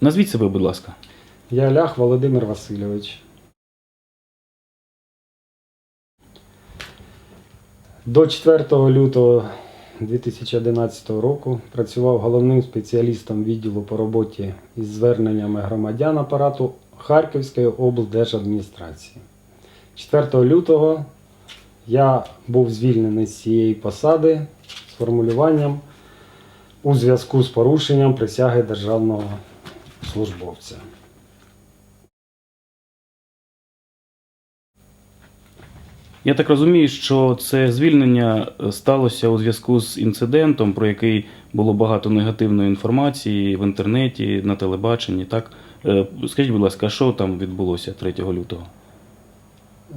Назвіть себе, будь ласка. Я Лях Володимир Васильович. До 4 лютого 2011 року працював головним спеціалістом відділу по роботі із зверненнями громадян апарату Харківської облдержадміністрації. 4 лютого я був звільнений з цієї посади з формулюванням у зв'язку з порушенням присяги державного службовця. Я так розумію, що це звільнення е, сталося у зв'язку з інцидентом, про який було багато негативної інформації в інтернеті, на телебаченні. Так Е, скажіть, будь ласка, що там відбулося 3 лютого?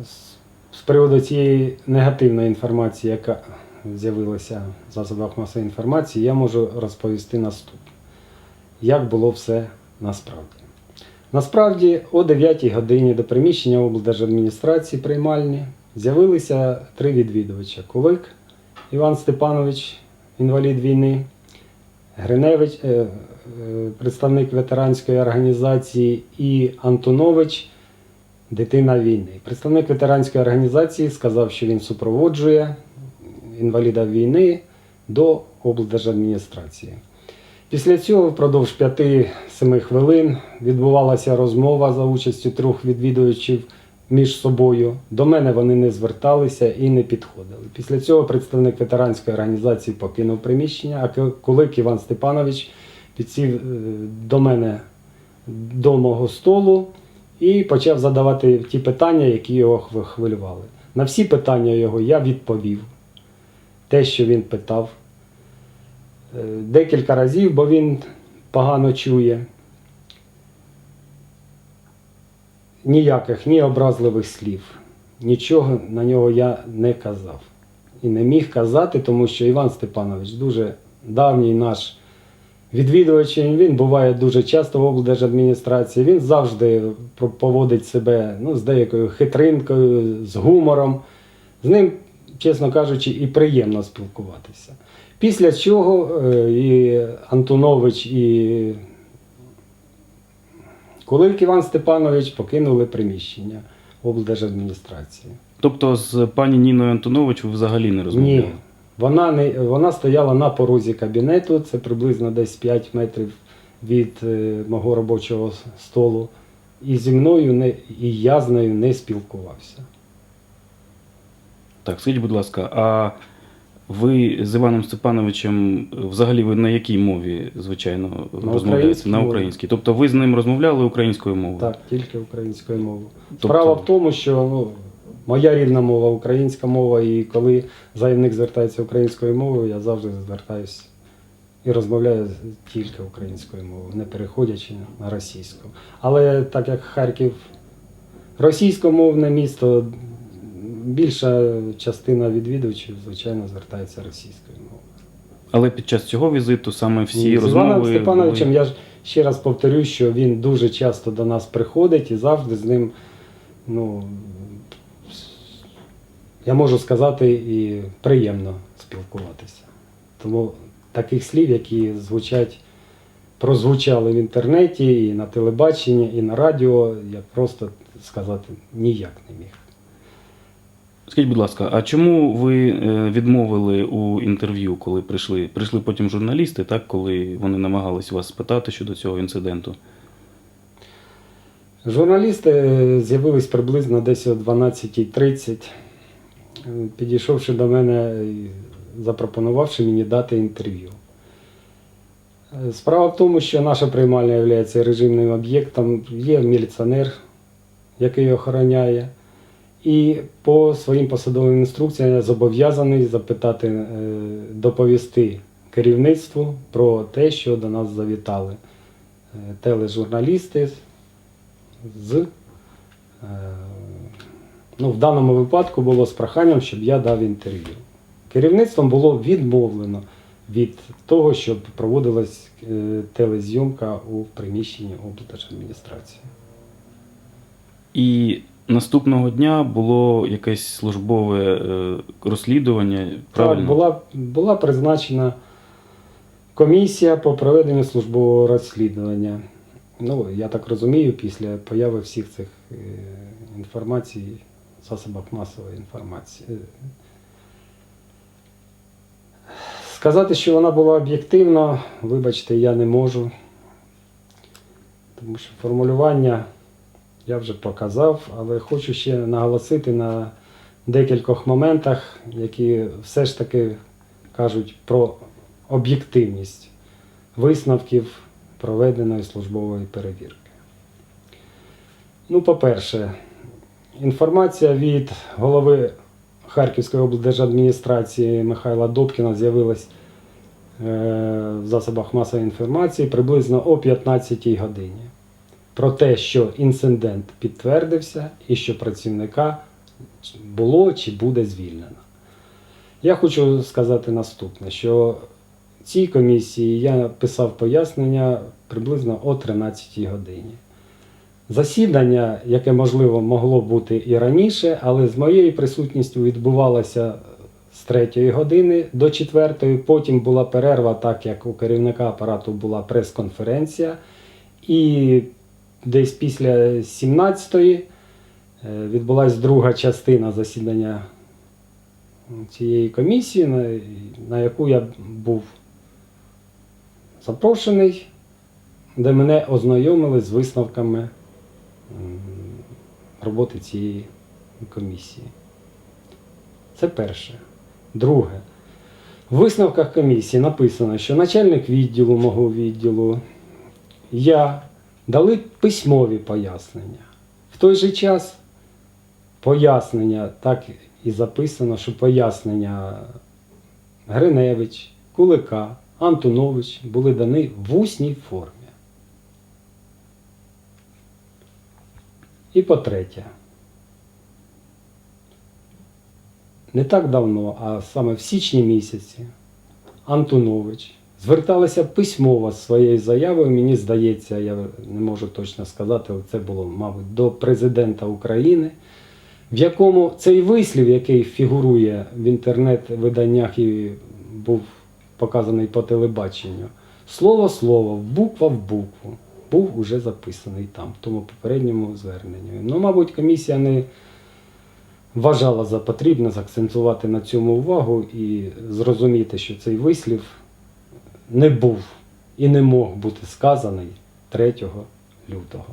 З- З приводу цієї негативної інформації, яка з'явилася в засобах масової інформації, я можу розповісти наступне. Як було все насправді. Насправді, о 9 годині до приміщення облдержадміністрації приймальні з'явилися три відвідувача: Кулик Іван Степанович, інвалід війни, Гриневич, е, е, представник ветеранської організації, і Антонович, дитина війни. Представник ветеранської організації сказав, що він супроводжує інваліда війни до облдержадміністрації. Після цього впродовж 5-7 хвилин відбувалася розмова за участю трьох відвідувачів між собою. До мене вони не зверталися і не підходили. Після цього представник ветеранської організації покинув приміщення, а Кулик Іван Степанович підсів е, до мене до мого столу і почав задавати ті питання, які його хвилювали. На всі питання його я відповів. Те, що він питав. Е, Декілька разів, бо він погано чує. Ніяких ні образливих слів, нічого на нього я не казав. І не міг казати, тому що Іван Степанович дуже давній наш відвідувач. Він буває дуже часто в облдержадміністрації. Він завжди поводить себе ну, з деякою хитринкою, з гумором. З ним, чесно кажучи, і приємно спілкуватися. Після чого е, і Антонович, і Кулик Іван Степанович покинули приміщення облдержадміністрації. Тобто з пані Ніною Антонович ви взагалі не розмовляли? Ні, вона, не, вона стояла на порозі кабінету, це приблизно десь 5 метрів від е, мого робочого столу. І зі мною не, і я з нею не спілкувався. Так, скажіть, будь ласка, а ви з Іваном Степановичем е, взагалі ви на якій мові, звичайно, розмовляєте? українській На мові. українській. Тобто ви з ним розмовляли українською мовою? Так, тільки українською мовою. Тобто- Справа в тому, що ну, моя рідна мова українська мова, і коли заявник звертається українською мовою, я завжди звертаюся і розмовляю тільки українською мовою, не переходячи на російську. Але так як Харків російськомовне місто, більша частина відвідувачів, звичайно, звертається російською мовою. Але під час цього візиту саме всі Ні, з розмови. Іваном Степановичем були- я ж ще раз повторюю, що він дуже часто до нас приходить і завжди з ним, ну, я можу сказати, і приємно спілкуватися. Тому таких слів, які звучать, прозвучали в інтернеті, і на телебаченні, і на радіо, я просто сказати ніяк не міг. Скажіть, будь ласка, а чому ви е, відмовили у інтерв'ю, коли прийшли? Прийшли потім журналісти, так, коли вони намагались вас спитати щодо цього інциденту? Журналісти е, з'явились приблизно десь о 12.30, е, підійшовши до мене запропонувавши мені дати інтерв'ю. Справа в тому, що наша приймальня є режимним об'єктом, є міліціонер, який охороняє. І по своїм посадовим інструкціям я зобов'язаний запитати, е, доповісти керівництву про те, що до нас завітали е, тележурналісти з е, ну, в даному випадку було з проханням, щоб я дав інтерв'ю. Керівництвом було відмовлено від того, щоб проводилась телезйомка у приміщенні облдержадміністрації. І наступного дня було якесь службове е, розслідування. Правильно? Так, була, була призначена комісія по проведенню службового розслідування. Ну, я так розумію, після появи всіх цих е, інформацій в засобах масової інформації. Е, Сказати, що вона була об'єктивна, вибачте, я не можу. Тому що формулювання я вже показав, але хочу ще наголосити на декількох моментах, які все ж таки кажуть про об'єктивність висновків проведеної службової перевірки. Ну, по-перше, інформація від голови Харківської облдержадміністрації Михайла Добкіна з'явилась е, в засобах масової інформації приблизно о 15 годині. Про те, що інцидент підтвердився і що працівника було чи буде звільнено. Я хочу сказати наступне, що цій комісії я писав пояснення приблизно о 13 годині. Засідання, яке можливо могло бути і раніше, але з моєю присутністю відбувалося з 3 години до 4, потім була перерва, так як у керівника апарату була прес-конференція, і десь після 17-ї відбулася друга частина засідання цієї комісії, на, на яку я був запрошений, де мене ознайомили з висновками роботи цієї комісії. Це перше. Друге. В висновках комісії написано, що начальник відділу мого відділу, я дали письмові пояснення. В той же час пояснення, так і записано, що пояснення Гриневич, Кулика, Антонович були дані в усній формі. І по-третє, не так давно, а саме в січні місяці, Антонович зверталася письмово з своєю заявою, мені здається, я не можу точно сказати, це було, мабуть, до президента України, в якому цей вислів, який фігурує в інтернет-виданнях і був показаний по телебаченню, слово слово, буква в букву, був уже записаний там, в тому попередньому зверненні. Ну, мабуть, комісія не вважала за потрібне заакцентувати на цьому увагу і зрозуміти, що цей вислів не був і не мог бути сказаний 3 лютого.